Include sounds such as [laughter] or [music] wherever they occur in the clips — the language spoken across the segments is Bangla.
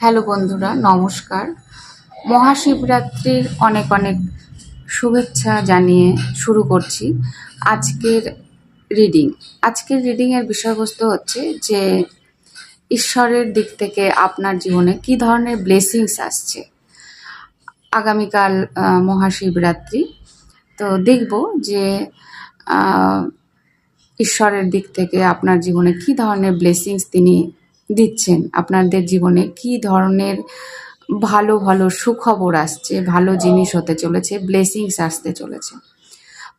হ্যালো বন্ধুরা, নমস্কার। মহাশিবরাত্রির অনেক অনেক শুভেচ্ছা জানিয়ে শুরু করছি আজকের রিডিং। আজকের রিডিংয়ের বিষয়বস্তু হচ্ছে যে, ঈশ্বরের দিক থেকে আপনার জীবনে কি ধরনের ব্লেসিংস আসছে? আগামীকাল মহাশিবরাত্রি। তো দেখব যে ঈশ্বরের দিক থেকে আপনার জীবনে কি ধরনের ব্লেসিংস তিনি দিচ্ছেন? আপনাদের জীবনে কি ধরনের ভালো ভালো সুখবর আসছে, ভালো জিনিস হতে চলেছে ব্লেসিংস আসতে চলেছে?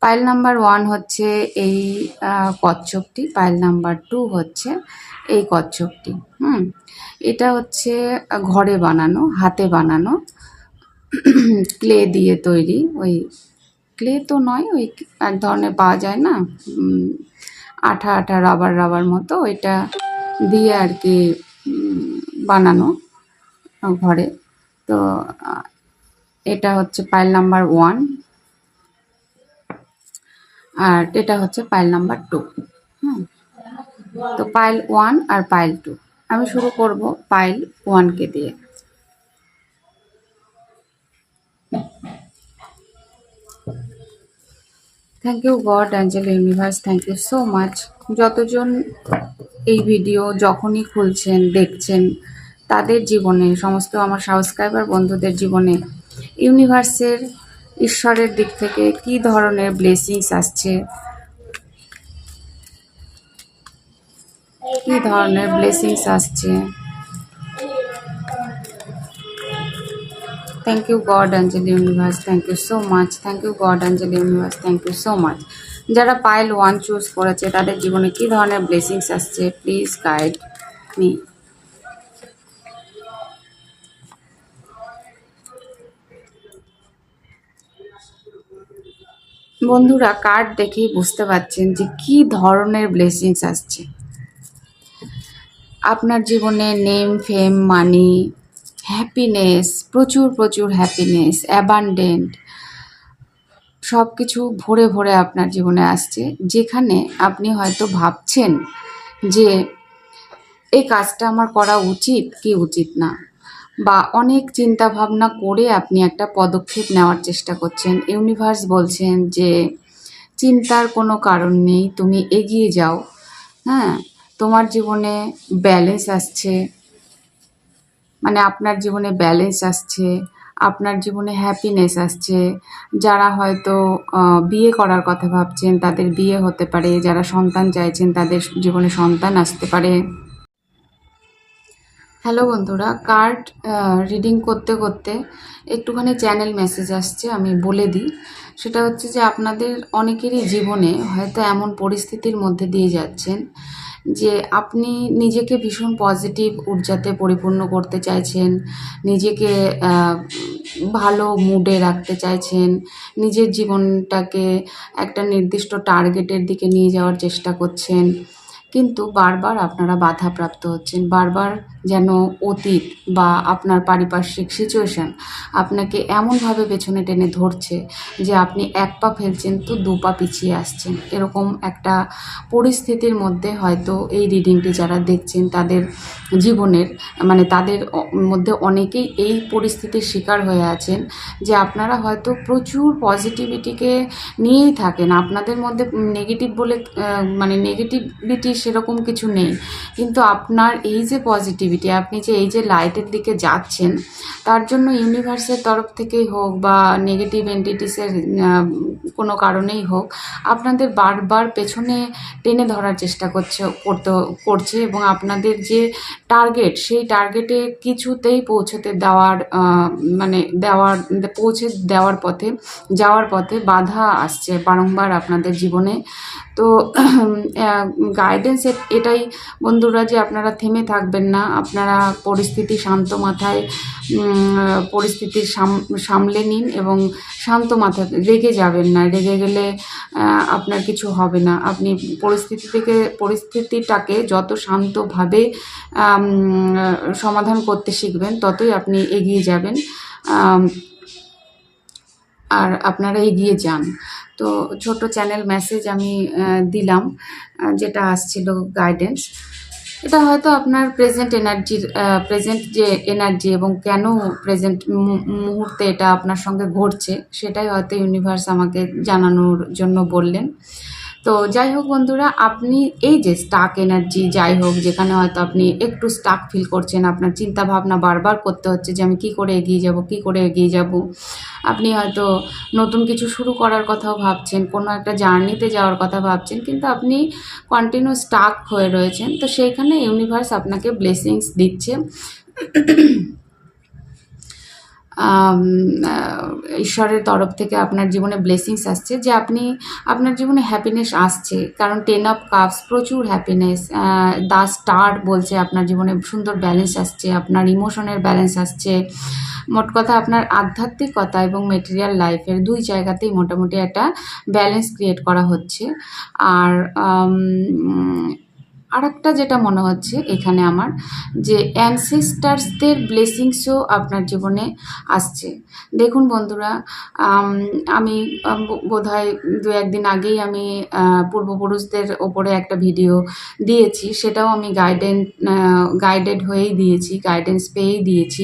পাইল নাম্বার ওয়ান হচ্ছে এই কচ্ছপটি। পাইল নাম্বার টু হচ্ছে এই কচ্ছপটি। হুম? এটা হচ্ছে ঘরে বানানো, হাতে বানানো ক্লে দিয়ে তৈরি। ওই ক্লে তো নয়, ওই এক ধরনের পাওয়া যায় না? আঠা আঠা রাবার রাবার মতো। ওইটা দিয়ে আর কি বানানো ঘরে। তো, এটা হচ্ছে পাইল নাম্বার ওয়ান। আর এটা হচ্ছে পাইল নাম্বার টু। হ্যাঁ তো পাইল ওয়ান আর পাইল টু। আমি শুরু করব পাইল ওয়ানকে দিয়ে। Thank you God angel universe thank you so much যতজন এই ভিডিও যখনই খুলছেন, দেখছেন, তাদের জীবনে, সমস্ত আমার সাবস্ক্রাইবার বন্ধুদের জীবনে ইউনিভার্সের ঈশ্বরের দিক থেকে কি ধরনের ব্লেসিংস আসছে? কি ধরনের ব্লেসিংস আসছে? Thank you God angel universe thank you so much thank you God angel universe thank you so much যারা পাইল ওয়ান চুজ করেছে, তাদের জীবনে কি ধরনের ব্লেসিংস আসছে? প্লিজ গাইড মি বন্ধুরা কার্ড দেখেই বুঝতে পারছেন যে কি ধরনের ব্লেসিংস আসছে। আপনার জীবনে নেম ফেম মানি হ্যাপিনেস প্রচুর প্রচুর হ্যাপিনেস অ্যাবান্ডেন্ট সব কিছু ভরে ভরে আপনার জীবনে আসছে। যেখানে আপনি হয়তো ভাবছেন যে এই কাজটা আমার করা উচিত কি উচিত না? বা অনেক চিন্তা ভাবনা করে আপনি একটা পদক্ষেপ নেওয়ার চেষ্টা করছেন। ইউনিভার্স বলছেন যে, চিন্তার কোনো কারণ নেই, তুমি এগিয়ে যাও। হ্যাঁ তোমার জীবনে ব্যালেন্স আসছে। মানে আপনার জীবনে ব্যালেন্স আসছে, আপনার জীবনে হ্যাপিনেস আসছে, যারা হয়তো বিয়ে করার কথা ভাবছেন, তাদের বিয়ে হতে পারে, যারা সন্তান চাইছেন, তাদের জীবনে সন্তান আসতে পারে। হ্যালো বন্ধুরা কার্ড রিডিং করতে করতে একটুখানি চ্যানেল মেসেজ আসছে, আমি বলে দিই। সেটা হচ্ছে যে আপনাদের অনেকেরই জীবনে হয়তো এমন পরিস্থিতির মধ্যে দিয়ে যাচ্ছেন যে আপনি নিজেকে ভীষণ পজিটিভ ঊর্জাতে পরিপূর্ণ করতে চাইছেন, নিজেকে ভালো মুডে রাখতে চাইছেন, নিজের জীবনটাকে একটা নির্দিষ্ট টার্গেটের দিকে নিয়ে যাওয়ার চেষ্টা করছেন, কিন্তু বারবার আপনারা বাধাপ্রাপ্ত হচ্ছেন, বারবার যেন অতীত বা আপনার পারিপার্শ্বিক সিচুয়েশন আপনাকে এমনভাবে পেছনে টেনে ধরছে যে আপনি এক পা ফেলছেন তো দু পা পিছিয়ে আসছেন। এরকম একটা পরিস্থিতির মধ্যে হয়তো এই রিডিংটি যারা দেখছেন তাদের জীবনের মানে তাদের মধ্যে অনেকেই এই পরিস্থিতির শিকার হয়ে আছেন যে আপনারা হয়তো প্রচুর পজিটিভিটিকে নিয়েই থাকেন। আপনাদের মধ্যে নেগেটিভ বলে মানে নেগেটিভিটি সেরকম কিছু নেই। কিন্তু আপনার এই যে পজিটিভিটি আপনি যে এই যে লাইটের দিকে যাচ্ছেন, তার জন্য ইউনিভার্সের তরফ থেকেই হোক বা নেগেটিভ এন্টিটিসের কোনো কারণেই হোক, আপনাদের বারবার পেছনে টেনে ধরার চেষ্টা করছে, করতে, করছে এবং আপনাদের যে টার্গেট সেই টার্গেটে কিছুতেই পৌঁছতে দেওয়ার মানে দেওয়ার, পৌঁছে দেওয়ার পথে, যাওয়ার পথে বাধা আসছে বারংবার আপনাদের জীবনে। তো [clears throat] গাইডেন্স এটাই বন্ধুরা যে আপনারা থেমে থাকবেন না, আপনারা পরিস্থিতি শান্ত মাথায় পরিস্থিতি সাম- সামলে নিন এবং শান্ত মাথায়, রেগে যাবেন না, রেগে গেলে আপনার কিছু হবে না। আপনি পরিস্থিতি থেকে, পরিস্থিতিটাকে যত শান্তভাবে সমাধান করতে শিখবেন, ততই আপনি এগিয়ে যাবেন। আর আপনারা এগিয়ে যান। তো ছোট চ্যানেল মেসেজ আমি দিলাম যেটা আসছিল গাইডেন্স এটা হয়তো আপনার প্রেজেন্ট এনার্জির প্রেজেন্ট যে এনার্জি এবং কেন প্রেজেন্ট মুহূর্তে এটা আপনার সঙ্গে ঘটছে, সেটাই হয়তো ইউনিভার্স আমাকে জানানোর জন্য বললেন। তো যাই হোক বন্ধুরা, আপনি এই যে স্টাক এনার্জি যাই হোক, যেখানে হয়তো আপনি একটু স্টাক ফিল করছেন, আপনার চিন্তা ভাবনা বারবার করতে হচ্ছে যে আমি কী করে এগিয়ে যাব, কী করে এগিয়ে যাব। আপনি হয়তো নতুন কিছু শুরু করার কথাও ভাবছেন, কোনো একটা জার্নিতে যাওয়ার কথা ভাবছেন, কিন্তু আপনি কন্টিনিউ স্টাক হয়ে রয়েছেন। তো সেইখানে ইউনিভার্স আপনাকে ব্লেসিংস দিচ্ছে। ঈশ্বরের তরফ থেকে আপনার জীবনে ব্লেসিংস আসছে যে আপনি, আপনার জীবনে হ্যাপিনেস আসছে। কারণ টেন অফ কাপস প্রচুর হ্যাপিনেস দা স্টার বলছে আপনার জীবনে সুন্দর ব্যালেন্স আসছে, আপনার ইমোশনের ব্যালেন্স আসছে। মোট কথা আপনার আধ্যাত্মিকতা এবং মেটেরিয়াল লাইফের দুই জায়গাতেই মোটামুটি একটা ব্যালেন্স ক্রিয়েট করা হচ্ছে। আর আর একটা যেটা মনে হচ্ছে এখানে আমার, যে অ্যানসেস্টার্সদের ব্লেসিংসও আপনার জীবনে আসছে। দেখুন বন্ধুরা, আমি বোধ হয় দু একদিন আগেই আমি পূর্বপুরুষদের ওপরে একটা ভিডিও দিয়েছি, সেটাও আমি গাইডেন গাইডেড হয়েই দিয়েছি গাইডেন্স পেয়েই দিয়েছি।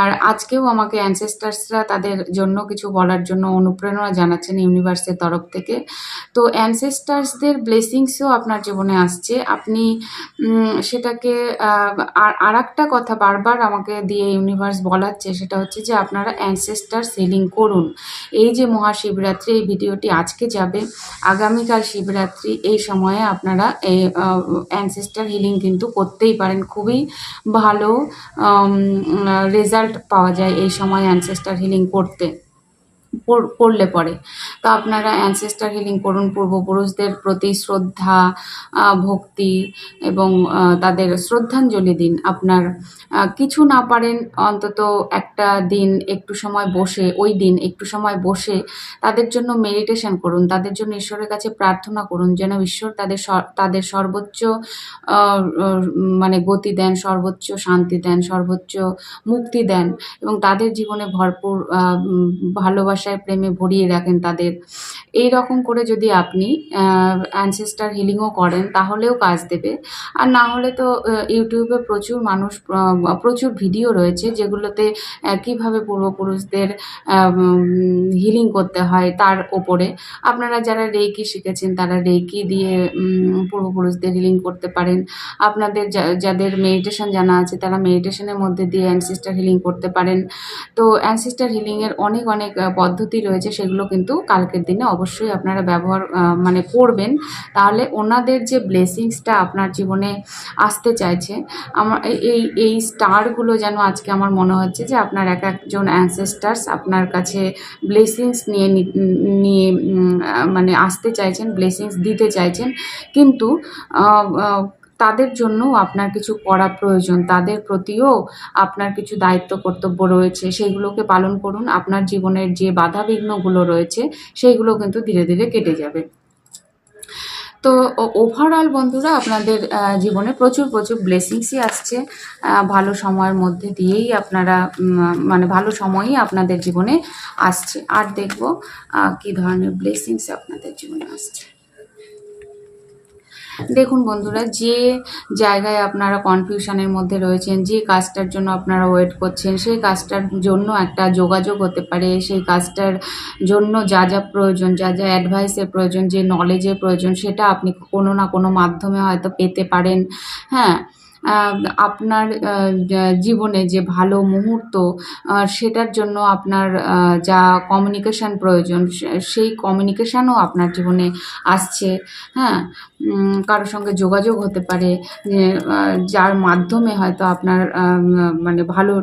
আর আজকেও আমাকে অ্যানসেস্টার্সরা তাদের জন্য কিছু বলার জন্য অনুপ্রেরণা জানাচ্ছেন ইউনিভার্সের তরফ থেকে। তো অ্যানসেস্টার্সদের ব্লেসিংসও আপনার জীবনে আসছে। আপনি উম, সেটাকে আর আর একটা কথা বারবার আমাকে দিয়ে ইউনিভার্স বলাচ্ছে সেটা হচ্ছে যে আপনারা অ্যানসেস্টার সেলিং করুন। এই যে মহাশিবরাত্রি এই ভিডিওটি আজকে যাবে। আগামীকাল শিবরাত্রি এই সময়ে আপনারা এই অ্যানসেস্টার হিলিং কিন্তু করতেই পারেন। খুবই ভালো রেজাল্ট পাওয়া যায় এই সময় অ্যানসেস্টার হিলিং করতে। কর- করলে পরে। তো আপনারা অ্যানসেস্টার হিলিং করুন পূর্বপুরুষদের প্রতি শ্রদ্ধা ভক্তি এবং তাদের শ্রদ্ধাঞ্জলি দিন। আপনার কিছু না পারেন অন্তত একটা দিন একটু সময় বসে ওই দিন একটু সময় বসে তাদের জন্য মেডিটেশন করুন। তাদের জন্য ঈশ্বরের কাছে প্রার্থনা করুন যেন ঈশ্বর তাদের তাদের সর্বোচ্চ মানে গতি দেন সর্বোচ্চ শান্তি দেন সর্বোচ্চ মুক্তি দেন এবং তাদের জীবনে ভরপুর উম, ভালোবাসায় প্রেমে ভরিয়ে রাখেন তাদের। এই রকম করে যদি আপনি অ্যানসেস্টার হিলিংও করেন তাহলেও কাজ দেবে। আর না হলে তো ইউটিউবে প্রচুর মানুষ প্রচুর ভিডিও রয়েছে যেগুলোতে কীভাবে পূর্বপুরুষদের হিলিং করতে হয় তার ওপরে। আপনারা যারা রেকি শিখেছেন তারা রেকি দিয়ে পূর্বপুরুষদের হিলিং করতে পারেন। আপনাদের যাদের মেডিটেশন জানা আছে তারা মেডিটেশনের মধ্যে দিয়ে অ্যানসিস্টার হিলিং করতে পারেন। তো অ্যানসিস্টার হিলিংয়ের অনেক অনেক আহ, পদ্ধতি রয়েছে সেগুলো কিন্তু কালকের দিনে অবশ্যই আপনারা ব্যবহার মানে করবেন। তাহলে ওনাদের যে ব্লেসিংসটা আপনার জীবনে আসতে চাইছে, আমার এই- এই স্টারগুলো যেন আজকে আমার মনে হচ্ছে যে আপনার এক একজন অ্যানসেস্টার্স আপনার কাছে ব্লেসিংস নিয়ে নিয়ে মানে আসতে চাইছেন, ব্লেসিংস দিতে চাইছেন। কিন্তু তাদের জন্যও আপনার কিছু করা প্রয়োজন। তাদের প্রতিও আপনার কিছু দায়িত্ব, কর্তব্য রয়েছে। সেইগুলোকে পালন করুন। আপনার জীবনের যে বাধা বিঘ্নগুলো রয়েছে, সেইগুলো কিন্তু ধীরে ধীরে কেটে যাবে। তো ওভারঅল বন্ধুরা, আপনাদের জীবনে প্রচুর প্রচুর ব্লেসিংসই আসছে। ভালো সময়ের মধ্যে দিয়েই আপনারা মানে ভালো সময়ই আপনাদের জীবনে আসছে। আর দেখব কী ধরনের ব্লেসিংস আপনাদের জীবনে আসছে। দেখুন বন্ধুরা, যে জায়গায় আপনারা কনফিউশনের মধ্যে রয়েছেন, যে কাজটার জন্য আপনারা ওয়েট করছেন, সেই কাজটার জন্য একটা যোগাযোগ হতে পারে, সেই কাজটার জন্য যা যা প্রয়োজন, যা যা অ্যাডভাইসের প্রয়োজন, যে নলেজের প্রয়োজন, সেটা আপনি কোনো না কোনো মাধ্যমে হয়তো পেতে পারেন। হ্যাঁ আপনার জীবনে যে ভালো মুহূর্ত সেটার জন্য আপনার যা কমিউনিকেশান প্রয়োজন সেই কমিউনিকেশানও আপনার জীবনে আসছে। হ্যাঁ? কারোর সঙ্গে যোগাযোগ হতে পারে যার মাধ্যমে হয়তো আপনার মানে ভালো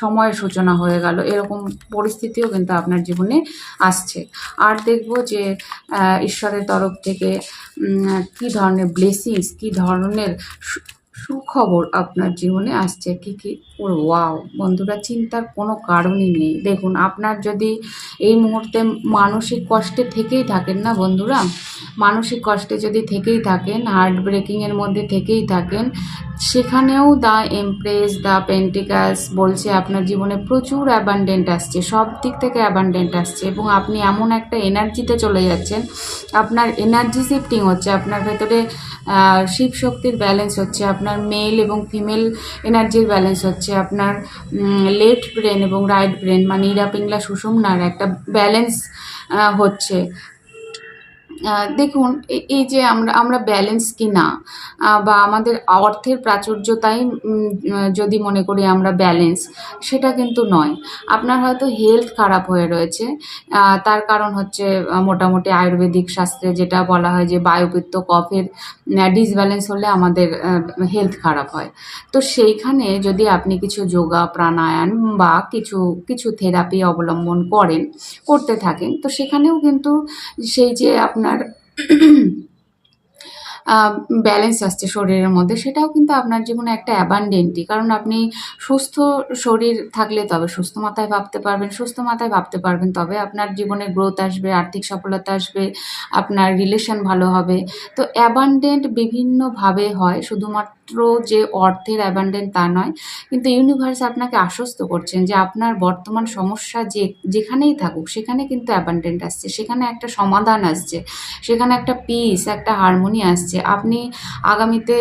সময়ের সূচনা হয়ে গেল, এরকম পরিস্থিতিও কিন্তু আপনার জীবনে আসছে। আর দেখব যে ঈশ্বরের তরফ থেকে কী ধরনের ব্লেসিংস কী ধরনের সুখবর আপনার জীবনে আসছে, কি কি? ওয়াও বন্ধুরা চিন্তার কোনো কারণই নেই। দেখুন, আপনার যদি এই মুহূর্তে মানসিক কষ্টে থেকেই থাকেন না বন্ধুরা? মানসিক কষ্টে যদি থেকেই থাকেন হার্ট ব্রেকিংয়ের মধ্যে থেকেই থাকেন, সেখানেও দ্য এমপ্রেস দ্য পেন্টিকাস বলছে আপনার জীবনে প্রচুর অ্যাবান্ডেন্ট আসছে, সব দিক থেকে অ্যাবান্ডেন্ট আসছে এবং আপনি এমন একটা এনার্জিতে চলে যাচ্ছেন, আপনার এনার্জি শিফটিং হচ্ছে, আপনার ভেতরে শিব শক্তির ব্যালেন্স হচ্ছে, আপনার আপনার মেল এবং ফিমেল এনার্জির ব্যালেন্স হচ্ছে আপনার লেফট ব্রেন এবং রাইট ব্রেন মানে ইরা, পিংলা নাড়া একটা ব্যালেন্স হচ্ছে। দেখুন এই যে আমরা আমরা ব্যালেন্স কি না বা আমাদের অর্থের প্রাচুর্যতাই যদি মনে করি আমরা ব্যালেন্স সেটা কিন্তু নয়। আপনার হয়তো হেলথ খারাপ হয়ে রয়েছে তার কারণ হচ্ছে মোটামুটি আয়ুর্বেদিক শাস্ত্রে যেটা বলা হয় যে বায়ুপিত্ত কফের ডিসব্যালেন্স হলে আমাদের হেলথ খারাপ হয়। তো সেইখানে যদি আপনি কিছু যোগা, প্রাণায়াম বা কিছু কিছু থেরাপি অবলম্বন করেন, করতে থাকেন, তো সেখানেও কিন্তু সেই যে আপনার ব্যালেন্স আসছে শরীরের মধ্যে, সেটাও কিন্তু আপনার জীবনে একটা অ্যাবান্ডেন্টই কারণ আপনি সুস্থ শরীর থাকলে তবে সুস্থ মাথায় ভাবতে পারবেন, সুস্থ মাথায় ভাবতে পারবেন, তবে আপনার জীবনে গ্রোথ আসবে, আর্থিক সফলতা আসবে, আপনার রিলেশন ভালো হবে। তো অ্যাবান্ডেন্ট বিভিন্নভাবে হয়, শুধুমাত্র যে অর্থের অ্যাবান্ডেন্ট তা নয়, কিন্তু ইউনিভার্স আপনাকে আশ্বস্ত করছেন যে আপনার বর্তমান সমস্যা যে, যেখানেই থাকুক, সেখানে কিন্তু অ্যাবান্ডেন্ট আসছে, সেখানে একটা সমাধান আসছে, সেখানে একটা পিস একটা হারমোনি আসছে। আপনি আগামীতে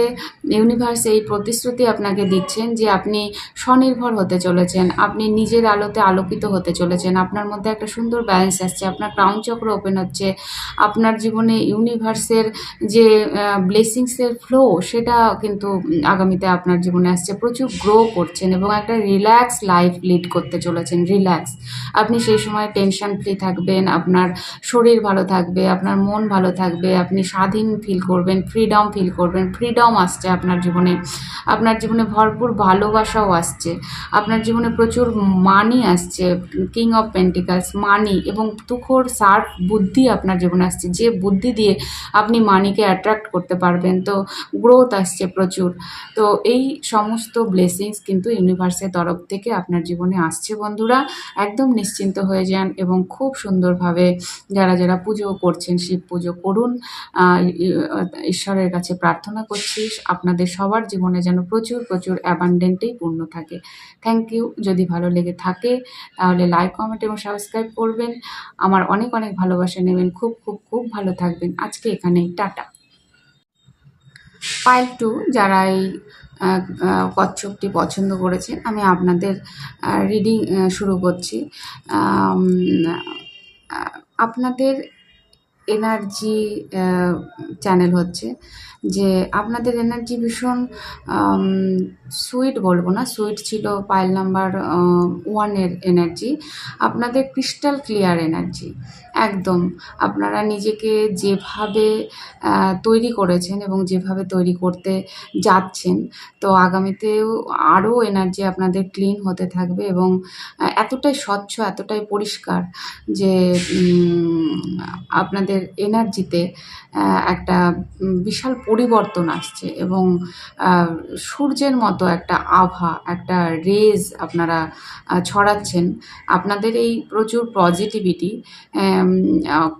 ইউনিভার্স এই প্রতিশ্রুতি আপনাকে দিচ্ছেন যে আপনি স্বনির্ভর হতে চলেছেন, আপনি নিজের আলোতে আলোকিত হতে চলেছেন, আপনার মধ্যে একটা সুন্দর ব্যালেন্স আসছে, আপনার ক্রাউন চক্র ওপেন হচ্ছে, আপনার জীবনে ইউনিভার্সের যে ব্লেসিংসের ফ্লো সেটা কিন্তু আগামীতে আপনার জীবনে আসছে। প্রচুর গ্রো করছেন এবং একটা রিল্যাক্স লাইফ লিড করতে চলেছেন রিল্যাক্স আপনি সেই সময় টেনশন ফ্রি থাকবেন, আপনার শরীর ভালো থাকবে, আপনার মন ভালো থাকবে, আপনি স্বাধীন ফিল করবেন ফ্রিডম ফিল করবেন ফ্রিডম আসছে আপনার জীবনে। আপনার জীবনে ভরপুর ভালোবাসাও আসছে। আপনার জীবনে প্রচুর মানি আসছে কিং অফ পেন্টিকালস মানি এবং তুখোর সার্ফ বুদ্ধি আপনার জীবনে আসছে। যে বুদ্ধি দিয়ে আপনি মানিকে অ্যাট্রাক্ট করতে পারবেন, তো গ্রোথ আসছে প্রচুর। তো এই সমস্ত ব্লেসিংস কিন্তু ইউনিভার্সের তরফ থেকে আপনার জীবনে আসছে বন্ধুরা। একদম নিশ্চিন্ত হয়ে যান এবং খুব সুন্দরভাবে যারা যারা পুজো করছেন, শিব পুজো করুন ঈশ্বরের কাছে প্রার্থনা করছি, আপনাদের সবার জীবনে যেন প্রচুর প্রচুর অ্যাবান্ডেন্টেই পূর্ণ থাকে। থ্যাংক ইউ যদি ভালো লেগে থাকে, তাহলে লাইক কমেন্ট এবং সাবস্ক্রাইব করবেন। আমার অনেক অনেক ভালোবাসা নেবেন। খুব খুব খুব ভালো থাকবেন। আজকে এখানেই। টাটা। পাইল টু যারা এই কচ্ছপটি পছন্দ করেছেন, আমি আপনাদের রিডিং শুরু করছি। আপনাদের এনার্জি চ্যানেল হচ্ছে যে আপনাদের এনার্জি ভীষণ সুইট বলব না, সুইট ছিল পাইল নাম্বার ওয়ানের এনার্জি আপনাদের ক্রিস্টাল ক্লিয়ার এনার্জি একদম। আপনারা নিজেকে যেভাবে তৈরি করেছেন এবং যেভাবে তৈরি করতে যাচ্ছেন, তো আগামীতেও আরও এনার্জি আপনাদের ক্লিন হতে থাকবে এবং এতটাই স্বচ্ছ, এতটাই পরিষ্কার যে আপনাদের এনার্জিতে একটা বিশাল পরিবর্তন আসছে এবং সূর্যের মতো একটা আভা, একটা রেজ আপনারা ছড়াচ্ছেন। আপনাদের এই প্রচুর পজিটিভিটি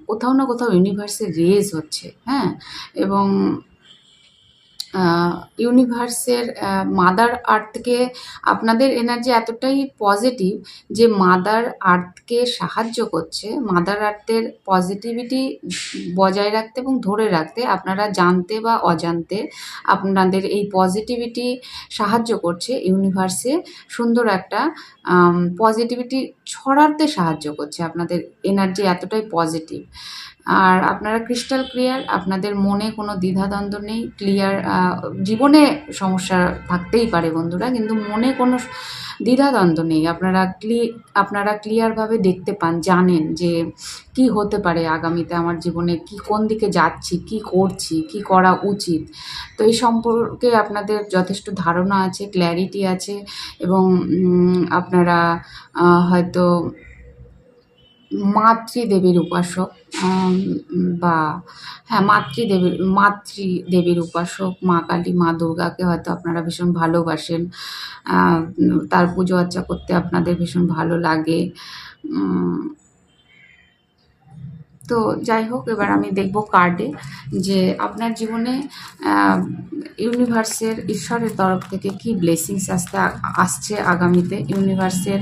কোথাও না কোথাও ইউনিভার্সের রেজ হচ্ছে হ্যাঁ? এবং ইউনিভার্সের মাদার আর্থকে আপনাদের এনার্জি এতটাই পজিটিভ যে মাদার আর্থকে সাহায্য করছে মাদার আর্থের পজিটিভিটি বজায় রাখতে এবং ধরে রাখতে, আপনারা জানতে বা অজান্তে আপনাদের এই পজিটিভিটি সাহায্য করছে ইউনিভার্সে সুন্দর একটা পজিটিভিটি ছড়াতে সাহায্য করছে, আপনাদের এনার্জি এতটাই পজিটিভ আর আপনারা ক্রিস্টাল ক্লিয়ার আপনাদের মনে কোনো দ্বিধাদ্বন্দ্ব নেই ক্লিয়ার জীবনে সমস্যা থাকতেই পারে বন্ধুরা, কিন্তু মনে কোনো দ্বিধাদ্বন্দ্ব নেই। আপনারা ক্লি আপনারা ক্লিয়ারভাবে দেখতে পান, জানেন যে কি হতে পারে আগামীতে আমার জীবনে, কি কোন দিকে যাচ্ছি, কি করছি, কি করা উচিত। তো এই সম্পর্কে আপনাদের যথেষ্ট ধারণা আছে ক্ল্যারিটি আছে এবং আপনারা হয়তো মাতৃদেবীর উপাসক বা হ্যাঁ মাতৃদেবীর মাতৃদেবীর উপাসক মা কালী, মা দুর্গাকে হয়তো আপনারা ভীষণ ভালোবাসেন। তার পুজো আর্চা করতে আপনাদের ভীষণ ভালো লাগে। তো যাই হোক, এবার আমি দেখব কার্ডে যে আপনার জীবনে ইউনিভার্সের ঈশ্বরের তরফ থেকে কি ব্লেসিংস আসতে, আসছে আগামীতে? ইউনিভার্সের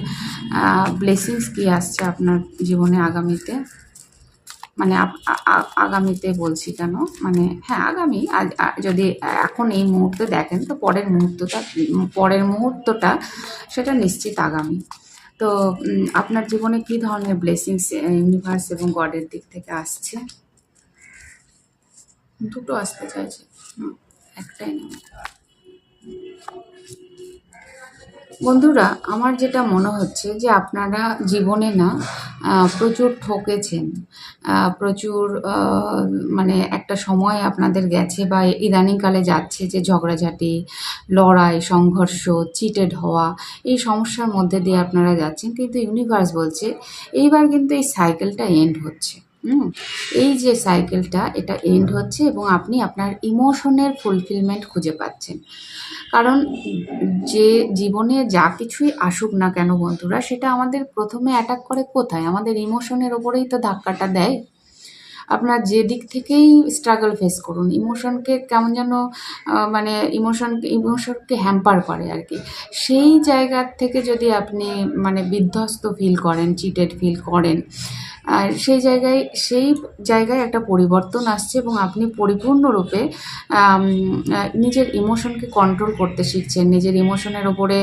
ব্লেসিংস কি আসছে আপনার জীবনে আগামীতে? মানে আগামীতে বলছি কেন? মানে হ্যাঁ আগামী। যদি এখন এই মুহূর্তে দেখেন, তো পরের মুহূর্তটা পরের মুহূর্তটা, সেটা নিশ্চিত আগামী। তো আপনার জীবনে কি ধরনের ব্লেসিংস ইউনিভার্স এবং গডের দিক থেকে আসছে? দুটো আসতে চাইছে। একটাই না। বন্ধুরা, আমার যেটা মনে হচ্ছে যে আপনারা জীবনে না প্রচুর ঠকেছেন। প্রচুর মানে একটা সময় আপনাদের গেছে বা ইদানিংকালে যাচ্ছে যে ঝগড়াঝাটি, লড়াই, সংঘর্ষ চিটেড হওয়া, এই সমস্যার মধ্যে দিয়ে আপনারা যাচ্ছেন। কিন্তু ইউনিভার্স বলছে, এইবার কিন্তু এই সাইকেলটা এন্ড হচ্ছে। এই যে সাইকেলটা এটা এন্ড হচ্ছে এবং আপনি আপনার ইমোশনের ফুলফিলমেন্ট খুঁজে পাচ্ছেন। কারণ যে জীবনে যা কিছুই আসুক না কেন বন্ধুরা, সেটা আমাদের প্রথমে অ্যাটাক করে কোথায়? আমাদের ইমোশনের ওপরেই তো ধাক্কাটা দেয়। আপনার যে দিক থেকেই স্ট্রাগল ফেস করুন ইমোশনকে কেমন যেন মানে ইমোশন ইমোশনকে হ্যাম্পার করে আর কি। সেই জায়গার থেকে যদি আপনি মানে বিধ্বস্ত ফিল করেন চিটেড ফিল করেন আর সেই জায়গায় সেই জায়গায় একটা পরিবর্তন আসছে এবং আপনি পরিপূর্ণরূপে নিজের ইমোশনকে কন্ট্রোল করতে শিখছেন, নিজের ইমোশনের ওপরে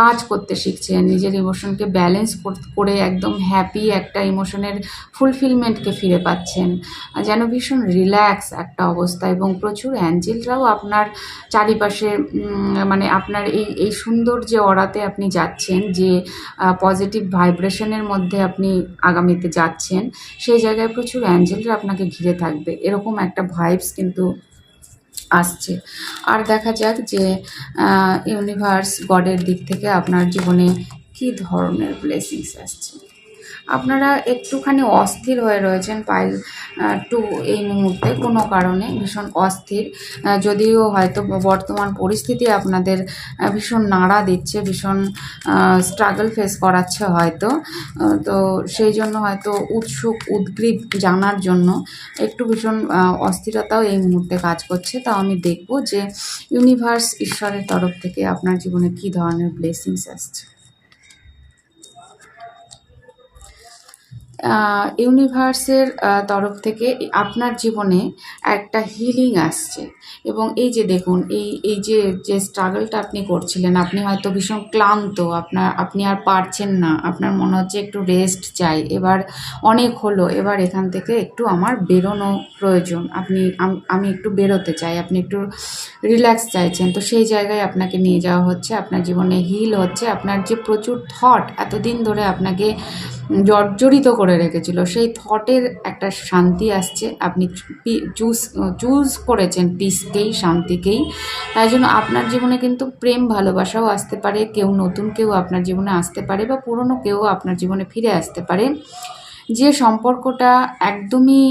কাজ করতে শিখছেন, নিজের ইমোশনকে ব্যালেন্স করে একদম হ্যাপি একটা ইমোশনের ফুলফিলমেন্টকে ফিরে পাচ্ছেন। যেন ভীষণ রিল্যাক্স একটা অবস্থা এবং প্রচুর অ্যাঞ্জেলরাও আপনার চারিপাশে মানে আপনার এই এই সুন্দর যে অরাতে আপনি যাচ্ছেন যে পজিটিভ ভাইব্রেশনের মধ্যে আপনি আগামীতে যাচ্ছেন। সেই জায়গায় প্রচুর অ্যাঞ্জেলরা আপনাকে ঘিরে থাকবে। এরকম একটা ভাইবস কিন্তু আসছে। আর দেখা যাক যে ইউনিভার্স গডের দিক থেকে আপনার জীবনে কী ধরনের ব্লেসিংস আসছে। আপনারা একটুখানি অস্থির হয়ে রয়েছেন পাইল টু এই মুহূর্তে, কোনো কারণে ভীষণ অস্থির। যদিও হয়তো বর্তমান পরিস্থিতি আপনাদের ভীষণ নাড়া দিচ্ছে, ভীষণ স্ট্রাগল ফেস করাচ্ছে হয়তো। তো সেই জন্য হয়তো উৎসুক, উদ্গ্রীব জানার জন্য একটু ভীষণ অস্থিরতাও এই মুহূর্তে কাজ করছে। তাও আমি দেখব যে ইউনিভার্স ঈশ্বরের তরফ থেকে আপনার জীবনে কী ধরনের ব্লেসিংস আসছে। ইউনিভার্সের তরফ থেকে আপনার জীবনে একটা হিলিং আসছে। এবং এই যে দেখুন, এই এই যে যে স্ট্রাগলটা আপনি করছিলেন, আপনি হয়তো ভীষণ ক্লান্ত, আপনার, আপনি আর পারছেন না, আপনার মনে হচ্ছে একটু রেস্ট চাই, এবার অনেক হলো, এবার এখান থেকে একটু আমার বেরোনো প্রয়োজন, আপনি, আমি একটু বেরোতে চাই, আপনি একটু রিল্যাক্স চাইছেন, তো সেই জায়গায় আপনাকে নিয়ে যাওয়া হচ্ছে, আপনার জীবনে হিল হচ্ছে, আপনার যে প্রচুর থট এতদিন ধরে আপনাকে জর্জরিত করে রেখেছিল। সেই থটের একটা শান্তি আসছে। আপনি চুজ চুজ করেছেন পিসকেই শান্তিকেই। তাই জন্য আপনার জীবনে কিন্তু প্রেম ভালোবাসাও আসতে পারে। কেউ নতুন কেউ আপনার জীবনে আসতে পারে বা পুরনো কেউ আপনার জীবনে ফিরে আসতে পারে। যে সম্পর্কটা একদমই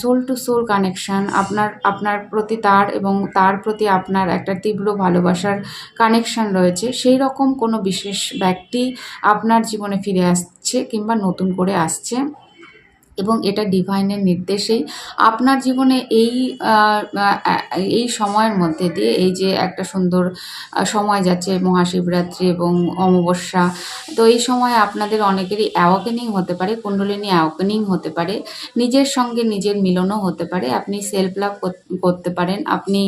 সোল টু সোল কানেকশান আপনার আপনার প্রতি তার এবং তার প্রতি আপনার একটা তীব্র ভালোবাসার কানেকশান রয়েছে, সেই রকম কোনো বিশেষ ব্যক্তি আপনার জীবনে ফিরে আসছে কিংবা নতুন করে আসছে। এবং এটা ডিভাইনের নির্দেশেই আপনার জীবনে এই এই সময়ের মধ্যে দিয়ে এই যে একটা সুন্দর সময় যাচ্ছে মহাশিবরাত্রি এবং অমাবস্যা, তো এই সময় আপনাদের অনেকেরই অ্যাওয়াকেনিং হতে পারে কুণ্ডলিনী অ্যাওয়াকেনিং হতে পারে, নিজের সঙ্গে নিজের মিলনও হতে পারে, আপনি সেলফ লাভ করতে পারেন, আপনি,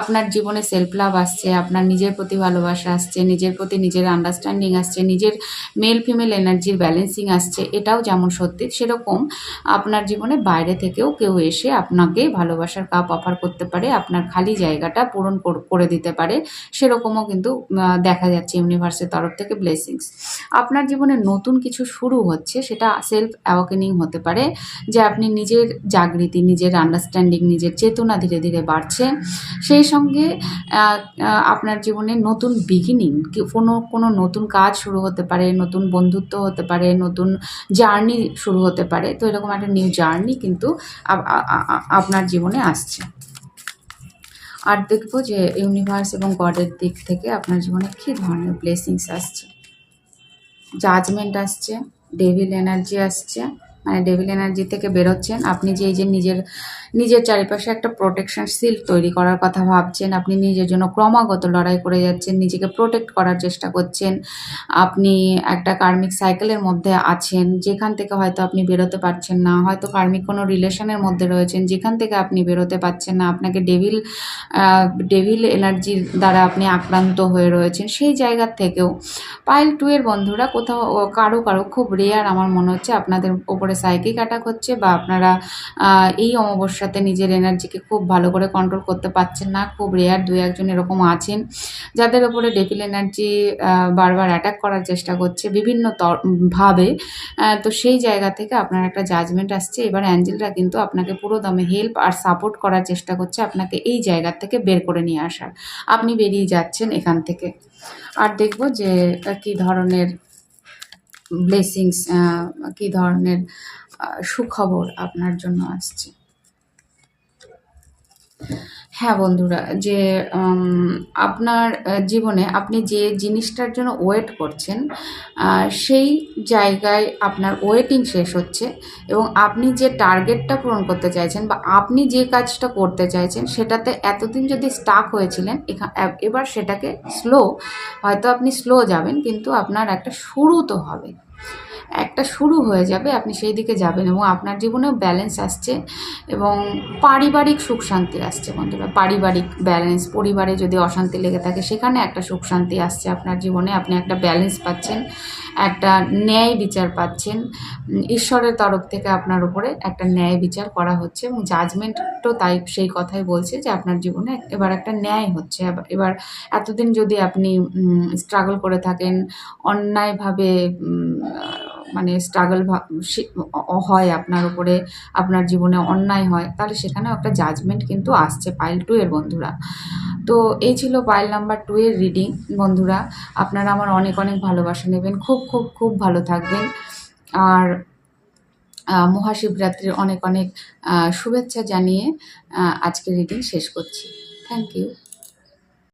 আপনার জীবনে সেলফ লাভ আসছে, আপনার নিজের প্রতি ভালোবাসা আসছে, নিজের প্রতি নিজের আন্ডারস্ট্যান্ডিং আসছে, নিজের মেল ফিমেল এনার্জির ব্যালেন্সিং আসছে, এটাও যেমন সত্যি, সেরকম আপনার জীবনে বাইরে থেকেও কেউ এসে আপনাকে ভালোবাসার কাপ অফার করতে পারে, আপনার খালি জায়গাটা পূরণ কর- দিতে পারে, সেরকমও কিন্তু দেখা যাচ্ছে ইউনিভার্সের তরফ থেকে ব্লেসিংস আপনার জীবনে নতুন কিছু শুরু হচ্ছে, সেটা সেলফ অ্যাওয়াকেনিং হতে পারে, যে আপনি নিজের জাগৃতি, নিজের আন্ডারস্ট্যান্ডিং নিজের চেতনা ধীরে ধীরে বাড়ছে। সেই সঙ্গে আপনার জীবনে নতুন বিগিনিং কোনো কোনো নতুন কাজ শুরু হতে পারে, নতুন বন্ধুত্ব হতে পারে, নতুন জার্নি শুরু হতে পারে, তো এরকম একটা নিউ জার্নি কিন্তু আপনার জীবনে আসছে। আর দেখব যে ইউনিভার্স এবং গডের দিক থেকে আপনার জীবনে কী ধরনের ব্লেসিংস আসছে। জাজমেন্ট আসছে ডেভিল এনার্জি আসছে মানে ডেভিল এনার্জি থেকে বেরোচ্ছেন। আপনি যে এই যে নিজের নিজের চারিপাশে একটা প্রোটেকশন সিল্ক তৈরি করার কথা ভাবছেন, আপনি নিজের জন্য ক্রমাগত লড়াই করে যাচ্ছেন, নিজেকে প্রোটেক্ট করার চেষ্টা করছেন, আপনি একটা কার্মিক সাইকেলের মধ্যে আছেন, যেখান থেকে হয়তো আপনি বেরোতে পারছেন না, হয়তো কার্মিক কোনো রিলেশনের মধ্যে রয়েছেন, যেখান থেকে আপনি বেরোতে পারছেন না, আপনাকে ডেভিল ডেভিল এনার্জির দ্বারা আপনি আক্রান্ত হয়ে রয়েছেন, সেই জায়গার থেকেও। পাইল টু এর বন্ধুরা কোথাও কারও কারও খুব রেয়ার আমার মনে হচ্ছে, আপনাদের ওপরে সাইকিক অ্যাটাক হচ্ছে বা আপনারা এই অমাবস্যাতে নিজের এনার্জিকে খুব ভালো করে কন্ট্রোল করতে পারছেন না, খুব রেয়ার দু একজন এরকম আছেন, যাদের ওপরে ডেফিল এনার্জি বারবার অ্যাটাক করার চেষ্টা করছে বিভিন্ন ভাবে তো সেই জায়গা থেকে আপনার একটা জাজমেন্ট আসছে, এবার অ্যাঞ্জেলরা কিন্তু আপনাকে পুরো দমে হেল্প আর সাপোর্ট করার চেষ্টা করছে আপনাকে এই জায়গা থেকে বের করে নিয়ে আসার। আপনি বেরিয়ে যাচ্ছেন এখান থেকে। আর দেখব যে কি ধরনের ব্লেসিংস কী ধরনের সুখবর আপনার জন্য আসছে? হ্যাঁ বন্ধুরা, যে আপনার জীবনে আপনি যে জিনিসটার জন্য ওয়েট করছেন সেই জায়গায় আপনার ওয়েটিং শেষ হচ্ছে এবং আপনি যে টার্গেটটা পূরণ করতে চাইছেন বা আপনি যে কাজটা করতে চাইছেন, সেটাতে এতদিন যদি স্টাক হয়েছিলেন এবার সেটাকে স্লো হয়তো আপনি স্লো যাবেন, কিন্তু আপনার একটা শুরু তো হবে। একটা শুরু হয়ে যাবে, আপনি সেই দিকে যাবেন এবং আপনার জীবনেও ব্যালেন্স আসছে এবং পারিবারিক সুখ শান্তি আসছে বন্ধুরা। পারিবারিক ব্যালেন্স পরিবারে যদি অশান্তি লেগে থাকে, সেখানে একটা সুখ শান্তি আসছে আপনার জীবনে। আপনি একটা ব্যালেন্স পাচ্ছেন, একটা ন্যায় বিচার পাচ্ছেন। ঈশ্বরের তরফ থেকে আপনার উপরে একটা ন্যায় বিচার করা হচ্ছে এবং জাজমেন্টও তাই সেই কথাই বলছে যে আপনার জীবনে এবার একটা ন্যায় হচ্ছে। এবার- এতদিন যদি আপনি স্ট্রাগল করে থাকেন, অন্যায়ভাবে মানে স্ট্রাগল হয় আপনার উপরে, আপনার জীবনে অন্যায় হয়, তাহলে সেখানেও একটা জাজমেন্ট কিন্তু আসছে পাইল টু এর বন্ধুরা। তো এই ছিল পাইল নাম্বার টু এর রিডিং বন্ধুরা। আপনারা আমার অনেক অনেক ভালোবাসা নেবেন, খুব খুব খুব ভালো থাকবেন। আর মহাশিবরাত্রির অনেক অনেক শুভেচ্ছা জানিয়ে আজকের রিডিং শেষ করছি। Thank you